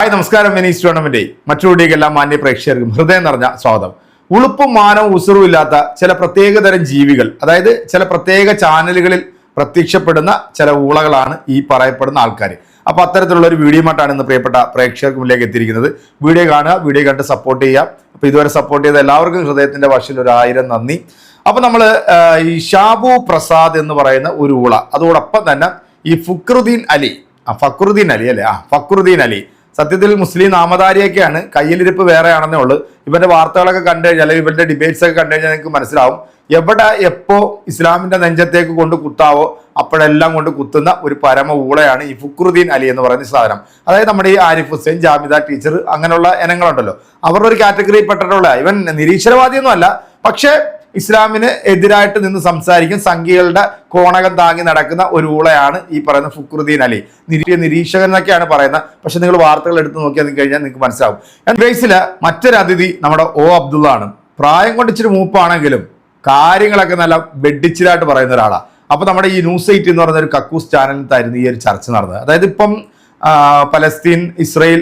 Hi നമസ്കാരം. Venice tournament മറ്റുള്ളവരുടെയെല്ലാം മാന്യ പ്രേക്ഷകർക്കും ഹൃദയം നിറഞ്ഞ സ്വാഗതം. ഉളുപ്പും മാനവും ഉസുറും ഇല്ലാത്ത ചില പ്രത്യേകതരം ജീവികൾ അതായത് ചില പ്രത്യേക ചാനലുകളിൽ പ്രത്യക്ഷപ്പെടുന്ന ചില ഊളകളാണ് ഈ പറയപ്പെടുന്ന ആൾക്കാർ അപ്പോൾ അത്തരത്തിലുള്ള ഒരു വീഡിയോ ആയിട്ടാണ് ഇന്ന് പ്രിയപ്പെട്ട പ്രേക്ഷകർക്ക് മുന്നിലേക്ക് എത്തിയിരിക്കുന്നത്. വീഡിയോ കാണുക വീഡിയോ കണ്ട് സപ്പോർട്ട് ചെയ്യുക. അപ്പോൾ ഇതുവരെ സപ്പോർട്ട് ചെയ്ത എല്ലാവർക്കും ഹൃദയത്തിന്റെ ഭാഷയിൽ ഒരു ആയിരം നന്ദി. അപ്പോൾ നമ്മൾ ഈ ഷാബു പ്രസാദ് എന്ന് പറയുന്ന ഒരു ഊള. അതോടൊപ്പം തന്നെ ഈ ഫുക്രുദ്ദീൻ അലി. ആ ഫക്രുദ്ദീൻ അലി അല്ലേ? ആ ഫക്രുദ്ദീൻ അലി. സത്യത്തിൽ മുസ്ലിം നാമധാരിയൊക്കെയാണ്. കയ്യിലിരിപ്പ് വേറെയാണെന്നേ ഉള്ളൂ. ഇവന്റെ വാർത്തകളൊക്കെ കണ്ടു കഴിഞ്ഞാൽ അല്ലെങ്കിൽ ഇവന്റെ ഡിബേറ്റ്സ് ഒക്കെ കണ്ടു കഴിഞ്ഞാൽ നിങ്ങൾക്ക് മനസ്സിലാവും. എവിടെ എപ്പോ ഇസ്ലാമിന്റെ നെഞ്ചത്തേക്ക് കൊണ്ട് കുത്താവോ അപ്പോഴെല്ലാം കൊണ്ട് കുത്തുന്ന ഒരു പരമ ഊളയാണ് ഈ ഫുക്രുദ്ദീൻ അലി എന്ന് പറയുന്ന സാധനം. അതായത് നമ്മുടെ ഈ ആരിഫ് ഹുസൈൻ ജാമിദ ടീച്ചർ അങ്ങനെയുള്ള ഇനങ്ങളുണ്ടല്ലോ. അവരുടെ ഒരു കാറ്റഗറിയിൽ പെട്ടിട്ടുള്ള ഇവൻ നിരീശ്വരവാദിയൊന്നും അല്ല പക്ഷേ ഇസ്ലാമിന് എതിരായിട്ട് നിന്ന് സംസാരിക്കും. സംഖ്യകളുടെ കോണകം താങ്ങി നടക്കുന്ന ഒരു ഊളയാണ് ഈ പറയുന്ന ഫുക്രുദ്ദീൻ അലി. നിരീ നിരീക്ഷകൻ എന്നൊക്കെയാണ് പറയുന്നത്. പക്ഷെ നിങ്ങൾ വാർത്തകൾ എടുത്ത് നോക്കിയാൽ കഴിഞ്ഞാൽ നിങ്ങൾക്ക് മനസ്സിലാവും. ഗ്രേസിലെ മറ്റൊരു അതിഥി നമ്മുടെ ഒ അബ്ദുള്ള ആണ് പ്രായം കൊണ്ടിച്ചൊരു മൂപ്പാണെങ്കിലും കാര്യങ്ങളൊക്കെ നല്ല ബെഡിച്ചിലായിട്ട് പറയുന്ന ഒരാളാണ് അപ്പൊ നമ്മുടെ ഈ ന്യൂസ് എയ്റ്റ് എന്ന് പറയുന്ന ഒരു കക്കൂസ് ചാനലിലായിരുന്നു ഈ ഒരു ചർച്ച നടന്നത്. അതായത് ഇപ്പം പലസ്തീൻ ഇസ്രയേൽ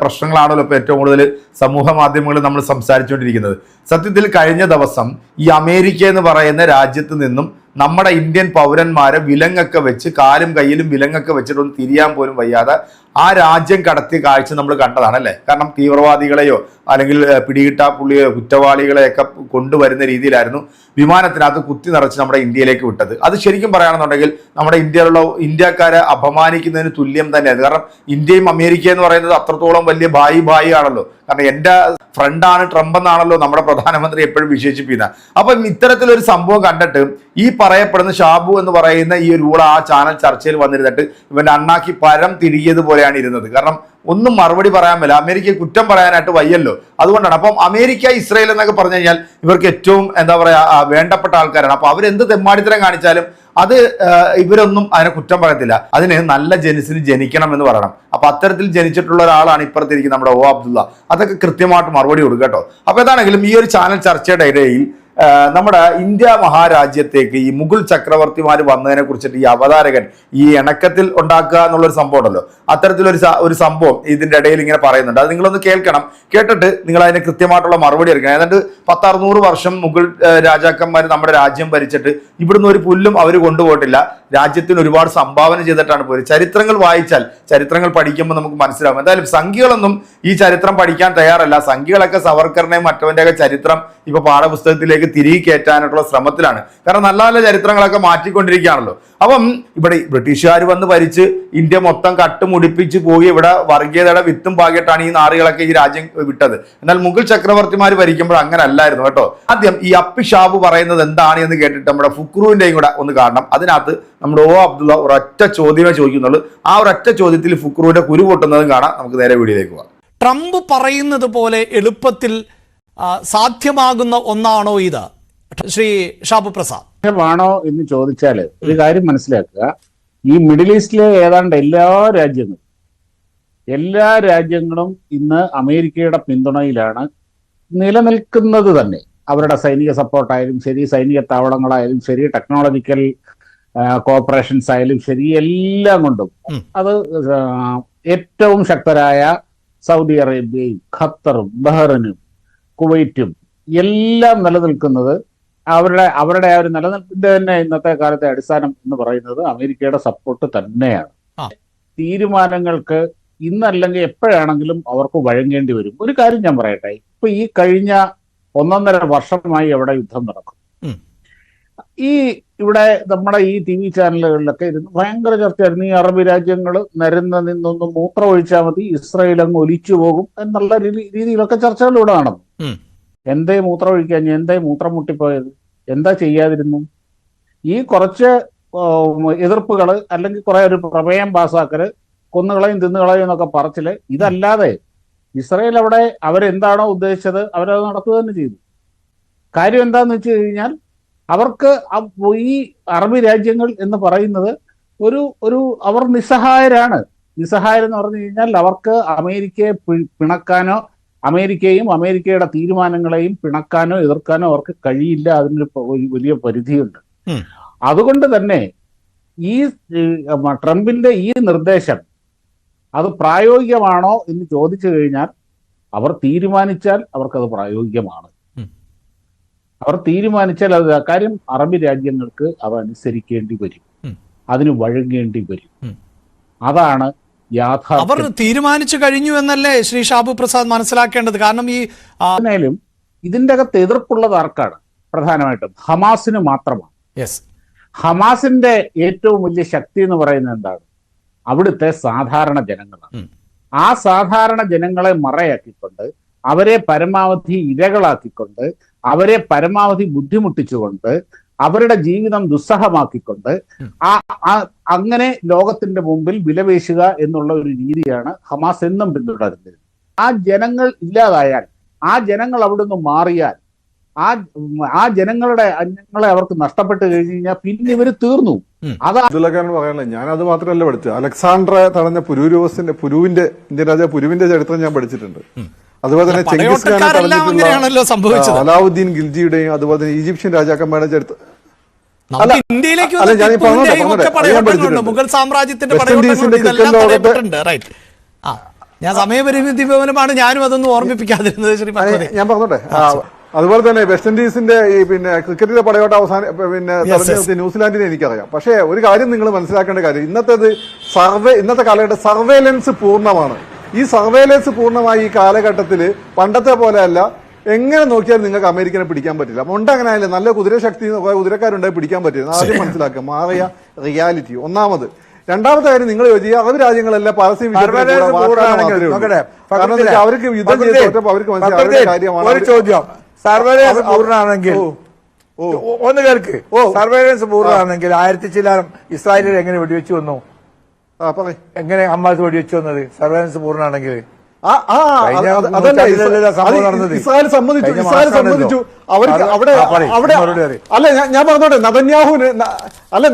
പ്രശ്നങ്ങളാണല്ലോ ഇപ്പോൾ ഏറ്റവും കൂടുതൽ സമൂഹ മാധ്യമങ്ങളിൽ നമ്മൾ സംസാരിച്ചുകൊണ്ടിരിക്കുന്നത്. സത്യത്തിൽ കഴിഞ്ഞ ദിവസം ഈ അമേരിക്ക എന്ന് പറയുന്ന രാജ്യത്ത് നിന്നും നമ്മുടെ ഇന്ത്യൻ പൗരന്മാരെ വിലങ്ങൊക്കെ വെച്ച് കാലും കയ്യിലും വിലങ്ങൊക്കെ വെച്ചിട്ടൊന്നും തിരിയാൻ പോലും വയ്യാതെ ആ രാജ്യം കടത്തിയ കാഴ്ച നമ്മൾ കണ്ടതാണ് അല്ലേ? കാരണം തീവ്രവാദികളെയോ അല്ലെങ്കിൽ പിടികിട്ടാ പുള്ളിയോ കുറ്റവാളികളെയൊക്കെ കൊണ്ടുവരുന്ന രീതിയിലായിരുന്നു വിമാനത്തിനകത്ത് കുത്തി നിറച്ച് നമ്മുടെ ഇന്ത്യയിലേക്ക് വിട്ടത്. അത് ശരിക്കും പറയുകയാണെന്നുണ്ടെങ്കിൽ നമ്മുടെ ഇന്ത്യയിലുള്ള ഇന്ത്യക്കാരെ അപമാനിക്കുന്നതിന് തുല്യം തന്നെയാണ് കാരണം ഇന്ത്യയും അമേരിക്ക എന്ന് പറയുന്നത് അത്രത്തോളം വലിയ ഭായി ഭായി ആണല്ലോ. കാരണം എന്റെ ഫ്രണ്ടാണ് ട്രംപ് എന്നാണല്ലോ നമ്മുടെ പ്രധാനമന്ത്രി എപ്പോഴും വിശേഷിപ്പിക്കുന്നത്. അപ്പം ഇത്തരത്തിലൊരു സംഭവം കണ്ടിട്ട് ഈ പറയപ്പെടുന്ന ഷാബു എന്ന് പറയുന്ന ഈ ഒരു ഊള ആ ചാനൽ ചർച്ചയിൽ വന്നിരുന്നിട്ട് ഇവന്റെ അണ്ണാക്കി പരം തിരികിയതുപോലെയാണ് ഇരുന്നത്. കാരണം ഒന്നും മറുപടി പറയാൻ പറ്റില്ല അമേരിക്കയെ കുറ്റം പറയാനായിട്ട് വയ്യല്ലോ. അതുകൊണ്ടാണ്. അപ്പം അമേരിക്ക ഇസ്രയേൽ എന്നൊക്കെ പറഞ്ഞു കഴിഞ്ഞാൽ ഇവർക്ക് ഏറ്റവും എന്താ പറയുക വേണ്ടപ്പെട്ട ആൾക്കാരാണ്. അപ്പോൾ അവരെന്ത് തെമ്മാടിത്തരം കാണിച്ചാലും അത് ഇവരൊന്നും അതിനെ കുറ്റം പറയത്തില്ല. അതിന് നല്ല ജനിസിന് ജനിക്കണം എന്ന് പറയണം. അപ്പൊ അത്തരത്തിൽ ജനിച്ചിട്ടുള്ള ഒരാളാണ് ഇപ്പുറത്തിരിക്കുന്നത് നമ്മുടെ ഓ അബ്ദുള്ള. അതൊക്കെ കൃത്യമായിട്ട് മറുപടി കൊടുക്കട്ടോ അപ്പോൾ അപ്പൊ ഏതാണെങ്കിലും ഈ ഒരു ചാനൽ ചർച്ചയുടെ ഇടയിൽ നമ്മുടെ ഇന്ത്യ മഹാരാജ്യത്തേക്ക് ഈ മുഗൾ ചക്രവർത്തിമാർ വന്നതിനെ കുറിച്ചിട്ട് ഈ അവതാരകൻ ഈ ഇണക്കത്തിൽ ഉണ്ടാക്കുക എന്നുള്ളൊരു സംഭവം ഉണ്ടല്ലോ. അത്തരത്തിലൊരു ഒരു സംഭവം ഇതിന്റെ ഇടയിൽ ഇങ്ങനെ പറയുന്നുണ്ട്. അത് നിങ്ങളൊന്ന് കേൾക്കണം. കേട്ടിട്ട് നിങ്ങൾ അതിന് കൃത്യമായിട്ടുള്ള മറുപടി എടുക്കണം. ഏതാണ്ട് പത്തറുന്നൂറ് വർഷം മുഗൾ രാജാക്കന്മാർ നമ്മുടെ രാജ്യം ഭരിച്ചിട്ട് ഇവിടുന്ന് ഒരു പുല്ലും അവർ കൊണ്ടുപോയിട്ടില്ല. രാജ്യത്തിന് ഒരുപാട് സംഭാവന ചെയ്തിട്ടാണ് പോയത്. ചരിത്രങ്ങൾ വായിച്ചാൽ ചരിത്രങ്ങൾ പഠിക്കുമ്പോൾ നമുക്ക് മനസ്സിലാവും. എന്തായാലും സംഖ്യകളൊന്നും ഈ ചരിത്രം പഠിക്കാൻ തയ്യാറല്ല. സംഖ്യകളൊക്കെ സവർക്കറിനെയും മറ്റവന്റെയൊക്കെ ചരിത്രം ഇപ്പൊ പാഠപുസ്തകത്തിലേക്ക് തിരികെ കയറ്റാനായിട്ടുള്ള ശ്രമത്തിലാണ്. കാരണം നല്ല നല്ല ചരിത്രങ്ങളൊക്കെ മാറ്റിക്കൊണ്ടിരിക്കുകയാണല്ലോ. അപ്പം ഇവിടെ ബ്രിട്ടീഷുകാർ വന്ന് ഭരിച്ച് ഇന്ത്യ മൊത്തം കട്ടുമുടിപ്പിച്ച് പോയി ഇവിടെ വർഗീയതയുടെ വിത്തും പാകിയിട്ടാണ് ഈ നാറികളൊക്കെ ഈ രാജ്യം വിട്ടത്. എന്നാൽ മുഗൾ ചക്രവർത്തിമാർ ഭരിക്കുമ്പോൾ അങ്ങനെ അല്ലായിരുന്നു കേട്ടോ. ആദ്യം ഈ അപ്പിഷാബ് പറയുന്നത് എന്താണ് എന്ന് കേട്ടിട്ട് നമ്മുടെ ഫുക്രുവിന്റെയും കൂടെ ഒന്ന് കാണണം. അതിനകത്ത് നമ്മുടെ ഓ അബ്ദുള്ള ഒരൊറ്റ ചോദ്യമേ ചോദിക്കുന്നുള്ളൂ. ആ ഒരൊറ്റ ചോദ്യത്തിൽ ഫുക്രുവിന്റെ കുരു പൊട്ടുന്നതും കാണാം. നമുക്ക് നേരെ വീഡിയോയിലേക്ക് പോകാം. ട്രംപ് പറയുന്നത് പോലെ എളുപ്പത്തിൽ സാധ്യമാകുന്ന ഒന്നാണോ ഇത്? ശ്രീ ഷാബു പ്രസാദ്. സാധ്യമാണോ എന്ന് ചോദിച്ചാൽ ഒരു കാര്യം മനസ്സിലാക്കുക. ഈ മിഡിൽ ഈസ്റ്റിലെ ഏതാണ്ട് എല്ലാ രാജ്യങ്ങളും എല്ലാ രാജ്യങ്ങളും ഇന്ന് അമേരിക്കയുടെ പിന്തുണയിലാണ് നിലനിൽക്കുന്നത് തന്നെ. അവരുടെ സൈനിക സപ്പോർട്ടായാലും ശരി സൈനിക താവളങ്ങളായാലും ശരി ടെക്നോളജിക്കൽ കോപ്പറേഷൻസ് ആയാലും ശരി എല്ലാം കൊണ്ടും അത് ഏറ്റവും ശക്തരായ സൗദി അറേബ്യയും ഖത്തറും ബഹ്റിനും കുവൈറ്റും എല്ലാം നിലനിൽക്കുന്നത് അവരുടെ അവരുടെ ആ ഒരു നിലനിൽപ്പിന്റെ തന്നെ ഇന്നത്തെ കാലത്തെ അടിസ്ഥാനം എന്ന് പറയുന്നത് അമേരിക്കയുടെ സപ്പോർട്ട് തന്നെയാണ്. തീരുമാനങ്ങൾക്ക് ഇന്നല്ലെങ്കിൽ എപ്പോഴാണെങ്കിലും അവർക്ക് വഴങ്ങേണ്ടി വരും. ഒരു കാര്യം ഞാൻ പറയട്ടെ. ഇപ്പൊ ഈ കഴിഞ്ഞ ഒന്നൊന്നര വർഷമായി അവിടെ യുദ്ധം നടക്കും. ഈ ഇവിടെ നമ്മുടെ ഈ ടി വി ചാനലുകളിലൊക്കെ ഇരുന്ന് ഭയങ്കര ചർച്ചയായിരുന്നു. ഈ അറബ് രാജ്യങ്ങൾ നരുന്ന നിന്നൊന്ന് മൂത്രം ഒഴിച്ചാൽ മതി ഇസ്രയേൽ അങ്ങ് ഒലിച്ചു പോകും എന്നുള്ള രീതി- രീതിയിലൊക്കെ ചർച്ചകൾ ഇവിടെ നടന്നു. എന്തേ മൂത്രം ഒഴിക്കാൻ എന്തേ മൂത്രം മുട്ടിപ്പോയത്? എന്താ ചെയ്യാതിരുന്നു? ഈ കുറച്ച് എതിർപ്പുകൾ അല്ലെങ്കിൽ കുറെ ഒരു പ്രമേയം പാസ്സാക്കൽ കൊന്നുകളയും തിന്നുകളയും എന്നൊക്കെ പറച്ചിൽ ഇതല്ലാതെ ഇസ്രയേൽ അവിടെ അവരെന്താണോ ഉദ്ദേശിച്ചത് അവരത് നടത്തുക തന്നെ ചെയ്തു. കാര്യം എന്താന്ന് വെച്ച് കഴിഞ്ഞാൽ അവർക്ക് ഈ അറബ് രാജ്യങ്ങൾ എന്ന് പറയുന്നത് ഒരു ഒരു അവർ നിസ്സഹായരാണ് നിസ്സഹായരെന്ന് പറഞ്ഞു കഴിഞ്ഞാൽ അവർക്ക് അമേരിക്കയെ പിണക്കാനോ അമേരിക്കയും അമേരിക്കയുടെ തീരുമാനങ്ങളെയും പിണക്കാനോ എതിർക്കാനോ അവർക്ക് കഴിയില്ല അതിനൊരു വലിയ പരിധിയുണ്ട്. അതുകൊണ്ട് തന്നെ ഈ ട്രംപിന്റെ ഈ നിർദ്ദേശം അത് പ്രായോഗികമാണോ എന്ന് ചോദിച്ചു കഴിഞ്ഞാൽ അവർ തീരുമാനിച്ചാൽ അവർക്കത് പ്രായോഗികമാണ്. അവർ തീരുമാനിച്ചാൽ അത് കാര്യം അറബ് രാജ്യങ്ങൾക്ക് അവ അനുസരിക്കേണ്ടി വരും. അതിന് വഴങ്ങേണ്ടി വരും. അതാണ് അതാണ് അവർ തീരുമാനിച്ചു കഴിഞ്ഞു എന്നല്ലേ ശ്രീ ഷാബു പ്രസാദ് മനസ്സിലാക്കേണ്ടത്? കാരണം ഈ ആയാലും ഇതിന്റെ അകത്ത് എതിർപ്പുള്ളത് ആർക്കാണ്? പ്രധാനമായിട്ടും ഹമാസിന് മാത്രമാണ്. ഹമാസിന്റെ ഏറ്റവും വലിയ ശക്തി എന്ന് പറയുന്നത് എന്താണ്? അവിടുത്തെ സാധാരണ ജനങ്ങളാണ്. ആ സാധാരണ ജനങ്ങളെ മറയാക്കിക്കൊണ്ട് അവരെ പരമാവധി ഇരകളാക്കിക്കൊണ്ട് അവരെ പരമാവധി ബുദ്ധിമുട്ടിച്ചുകൊണ്ട് അവരുടെ ജീവിതം ദുസ്സഹമാക്കിക്കൊണ്ട് ആ അങ്ങനെ ലോകത്തിന്റെ മുമ്പിൽ വിലപേശുക എന്നുള്ള ഒരു രീതിയാണ് ഹമാസ് എന്നും പിന്തുടരുന്നത്. ആ ജനങ്ങൾ ഇല്ലാതായാൽ ആ ജനങ്ങൾ അവിടുന്ന് മാറിയാൽ ആ ആ ജനങ്ങളുടെ അന്യങ്ങളെ അവർക്ക് നഷ്ടപ്പെട്ട് കഴിഞ്ഞു കഴിഞ്ഞാൽ പിന്നെ ഇവർ തീർന്നു. അതാണ് അതാ അബ്ദുള്ളക്കാരൻ ഞാൻ അത് മാത്രമല്ല പഠിച്ചത്. അലക്സാണ്ടറെ തടഞ്ഞ പുരൂരോസിന്റെ പുരുവിന്റെ ഇന്ത്യൻ രാജ പുരുവിന്റെ ചരിത്രം ഞാൻ പഠിച്ചിട്ടുണ്ട്. അതുപോലെ തന്നെ ചെങ്കിസ് ഖാനെ പറഞ്ഞിട്ടുള്ള അലാവുദ്ദീൻ ഗിൽജിയുടെയും അതുപോലെ തന്നെ ഈജിപ്ഷ്യൻ രാജാക്കന്മാരുടെ ചരിത്രം. ഇന്ത്യയിലേക്ക്. മുഗൾ സാമ്രാജ്യത്തിന്റെ ഞാൻ സമയപരിമിതി ഭവനമാണ് ഞാനും അതൊന്നും ഓർമ്മിപ്പിക്കാതിരുന്നത് ശ്രീ ഞാൻ പറഞ്ഞോട്ടെ? അതുപോലെ തന്നെ വെസ്റ്റ് ഇൻഡീസിന്റെ ഈ പിന്നെ ക്രിക്കറ്റിലെ പടയോട്ട അവസാന പിന്നെ തെരഞ്ഞെടുത്ത് ന്യൂസിലാൻഡിനെ എനിക്കറിയാം. പക്ഷേ ഒരു കാര്യം നിങ്ങൾ മനസ്സിലാക്കേണ്ട കാര്യം ഇന്നത്തെ സർവേ ഇന്നത്തെ കാലഘട്ടം സർവേലൻസ് പൂർണമാണ്. ഈ സർവേലൻസ് പൂർണമായി ഈ കാലഘട്ടത്തിൽ പണ്ടത്തെ പോലെ അല്ല എങ്ങനെ നോക്കിയാലും നിങ്ങൾക്ക് അമേരിക്കനെ പിടിക്കാൻ പറ്റില്ല. മുണ്ട് അങ്ങനെ ആയില്ല. നല്ല കുതിരശക്തി ശക്തി കുതിരക്കാരുണ്ടായി പിടിക്കാൻ പറ്റില്ല. ആദ്യം മനസ്സിലാക്കുക. മാറിയ റിയാലിറ്റി ഒന്നാമത്. രണ്ടാമത്തെ കാര്യം നിങ്ങൾ ചോദിച്ചാൽ അറബ് രാജ്യങ്ങളെല്ലാം പരസ്യം അവർക്ക് യുദ്ധം അവർക്ക് മനസ്സിലായി. കാര്യമാണ് ചോദ്യം. സർവേലൻസ് പൂർണമാണെങ്കിൽ ഒന്ന് കേൾക്ക്. ഓ. സർവേലൻസ് പൂർണമാണെങ്കിൽ ആയിരത്തി ചില്ലാനം ഇസ്രായേലിൽ എങ്ങനെ വെടിവെച്ചു വന്നു? എങ്ങനെ ഹമാസ് വെടിവെച്ചു വന്നത്? സർവേലൻസ് പൂർണമാണെങ്കിൽ. ഇസ്രായേൽ സമ്മതിച്ചു ഇസ്രായേൽ. സമ്മതിച്ചു. അവർക്ക് അവിടെ അവിടെ അല്ല ഞാൻ- പറഞ്ഞോട്ടെ നദന്യാഹുവിന് അല്ല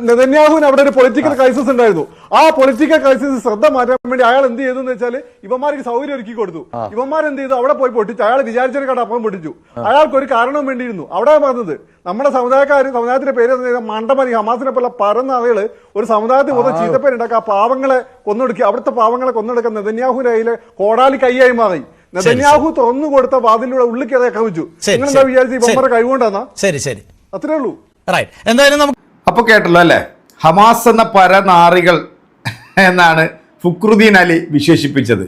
നെതന്യാഹുവിന് അവിടെ ഒരു പൊളിറ്റിക്കൽ ക്രൈസിസ് ഉണ്ടായിരുന്നു. ആ പൊളിറ്റിക്കൽ ക്രൈസിസ് ശ്രദ്ധ മാറ്റാൻ വേണ്ടി അയാൾ എന്ത് ചെയ്തു എന്ന് വെച്ചാൽ ഇവന്മാർക്ക് സൗകര്യം ഒരുക്കി കൊടുത്തു. ഇവന്മാർ എന്ത് ചെയ്തു? അവിടെ പോയി പൊട്ടിച്ചു. അയാൾ വിചാരിച്ചൊരു കട അപ്പം പൊട്ടിച്ചു അയാൾക്ക് ഒരു കാരണം വേണ്ടിയിരുന്നു. അവിടെ പറഞ്ഞത്. നമ്മുടെ സമുദായക്കാർ സമുദായത്തിന്റെ പേര് മണ്ടമരി ഹമാസിനെ പോലെ പരന്ന ആളുകൾ ഒരു സമുദായത്തിൽ പോലും ചീത്തപ്പേരുണ്ടാക്കുക ആ പാവങ്ങളെ കൊന്നെടുക്കുക അവിടുത്തെ പാവങ്ങളെ കൊന്നെടുക്കുക നെതന്യാഹു കയ്യിലെ കോടാലി കൈയായി മാറി. നെതന്യാഹു തുറന്നു കൊടുത്ത വാതിലൂടെ ഉള്ളിൽ കയറി കവിച്ചു. നിങ്ങൾ എന്താ വിചാരിച്ചു ഇവന്മാരെ ശരി. കഴിവുകൊണ്ടാന്നാ ശരി ശരി. അത്രേ ഉള്ളൂ. റൈറ്റ് എന്തായാലും നമുക്ക് അപ്പൊ കേട്ടല്ലോ അല്ലെ? ഹമാസ് എന്ന പരനാറികൾ എന്നാണ് ഫുക്രുദ്ദീൻ അലി വിശേഷിപ്പിച്ചത്.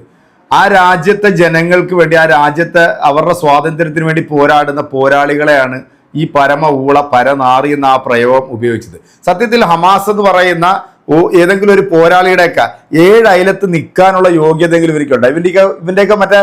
ആ രാജ്യത്തെ ജനങ്ങൾക്ക് വേണ്ടി ആ രാജ്യത്തെ അവരുടെ സ്വാതന്ത്ര്യത്തിന് വേണ്ടി പോരാടുന്ന പോരാളികളെയാണ് ഈ പരമ ഊള പരനാറി എന്ന ആ പ്രയോഗം ഉപയോഗിച്ചത്. സത്യത്തിൽ ഹമാസ് എന്ന് പറയുന്ന ഓ ഏതെങ്കിലും ഒരു പോരാളിയുടെയൊക്കെ ഏഴ് അയലത്ത് നിൽക്കാനുള്ള യോഗ്യതയെങ്കിലും ഇവർക്കുണ്ട്. ഇവന്റെയൊക്കെ ഇവന്റെയൊക്കെ മറ്റേ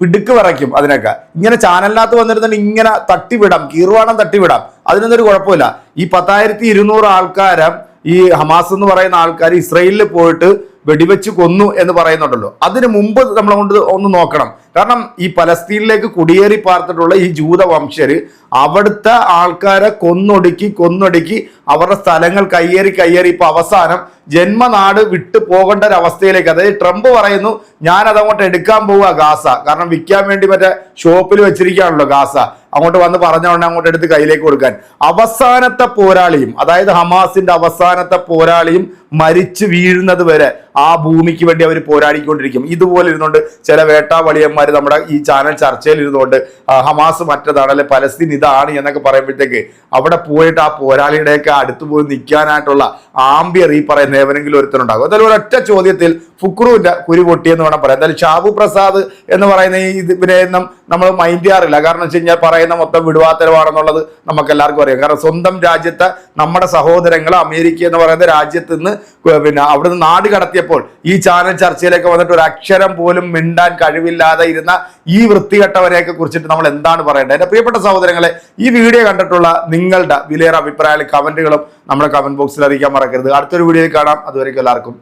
പിടുക്ക് പറയ്ക്കും അതിനൊക്കെ. ഇങ്ങനെ ചാനലിനകത്ത് വന്നിരുന്നെങ്കിൽ ഇങ്ങനെ തട്ടിവിടാം കീർവാണം തട്ടിവിടാം. അതിനൊന്നും ഒരു കുഴപ്പമില്ല. ഈ പത്തായിരത്തി ഇരുന്നൂറ് ആൾക്കാരെ ഈ ഹമാസ് എന്ന് പറയുന്ന ആൾക്കാർ ഇസ്രയേലിൽ പോയിട്ട് വെടിവെച്ച് കൊന്നു എന്ന് പറയുന്നുണ്ടല്ലോ. അതിനു മുമ്പ് നമ്മളെ കൊണ്ട് ഒന്ന് നോക്കണം. കാരണം ഈ പലസ്തീനിലേക്ക് കുടിയേറി പാർത്തിട്ടുള്ള ഈ ജൂത വംശര് അവിടുത്തെ ആൾക്കാരെ കൊന്നൊടുക്കി കൊന്നൊടുക്കി അവരുടെ സ്ഥലങ്ങൾ കയ്യേറി കയ്യേറി. ഇപ്പൊ അവസാനം ജന്മനാട് വിട്ടു പോകേണ്ട ഒരു അവസ്ഥയിലേക്ക് അതായത് ട്രംപ് പറയുന്നു ഞാൻ അതങ്ങോട്ട് എടുക്കാൻ പോവുക ഗാസ. കാരണം വിൽക്കാൻ വേണ്ടി മറ്റേ ഷോപ്പിൽ വെച്ചിരിക്കുകയാണല്ലോ ഗാസ. അങ്ങോട്ട് വന്ന് പറഞ്ഞുകൊണ്ട് അങ്ങോട്ട് എടുത്ത് കയ്യിലേക്ക് കൊടുക്കാൻ. അവസാനത്തെ പോരാളിയും അതായത് ഹമാസിന്റെ അവസാനത്തെ പോരാളിയും മരിച്ചു വീഴുന്നത് വരെ ആ ഭൂമിക്ക് വേണ്ടി അവർ പോരാടിക്കൊണ്ടിരിക്കും. ഇതുപോലെ ഇരുന്നുകൊണ്ട് ചില വേട്ടാവളിയന്മാർ നമ്മുടെ ഈ ചാനൽ ചർച്ചയിൽ ഇരുന്നുകൊണ്ട് ഹമാസ് മറ്റതാണ് അല്ലെ പലസ്തീൻ ഇതാണ് എന്നൊക്കെ പറയുമ്പോഴത്തേക്ക് അവിടെ പോയിട്ട് ആ പോരാളിയുടെയൊക്കെ അടുത്ത് പോയി നിൽക്കാനായിട്ടുള്ള ആംബിയർ ഈ പറയുന്ന ഏവനെങ്കിലും ഒരുത്തനുണ്ടാകും. എന്തായാലും ഒരൊറ്റ ചോദ്യത്തിൽ ഫുക്രുവിന്റെ കുരു പൊട്ടിയെന്ന് വേണം പറയാം. എന്തായാലും ഷാബു പ്രസാദ് എന്ന് പറയുന്ന ഈ ഇതിനെയൊന്നും നമ്മൾ മൈൻഡ് ചെയ്യാറില്ല. കാരണം വെച്ച് കഴിഞ്ഞാൽ പറയുന്ന മൊത്തം വിടുവാത്തരവാണെന്നുള്ളത് നമുക്ക് എല്ലാവർക്കും അറിയാം. കാരണം സ്വന്തം രാജ്യത്തെ നമ്മുടെ സഹോദരങ്ങൾ അമേരിക്ക എന്ന് പറയുന്ന രാജ്യത്ത് നിന്ന് പിന്നെ അവിടുന്ന് നാട് കടത്തിയപ്പോൾ ഈ ചാനൽ ചർച്ചയിലേക്ക് വന്നിട്ട് ഒരു അക്ഷരം പോലും മിണ്ടാൻ കഴിവില്ലാതെ ഇരുന്ന ഈ വൃത്തികെട്ടവരെയൊക്കെ കുറിച്ചിട്ട് നമ്മൾ എന്താണ് പറയേണ്ടത്? എന്റെ പ്രിയപ്പെട്ട സഹോദരങ്ങളെ ഈ വീഡിയോ കണ്ടിട്ടുള്ള നിങ്ങളുടെ വിലയേറെ അഭിപ്രായങ്ങളും കമന്റുകളും നമ്മുടെ കമന്റ് ബോക്സിൽ അറിയിക്കാൻ മറക്കരുത്. അടുത്തൊരു വീഡിയോയിൽ കാണാം. അതുവരെയ്ക്കും എല്ലാവർക്കും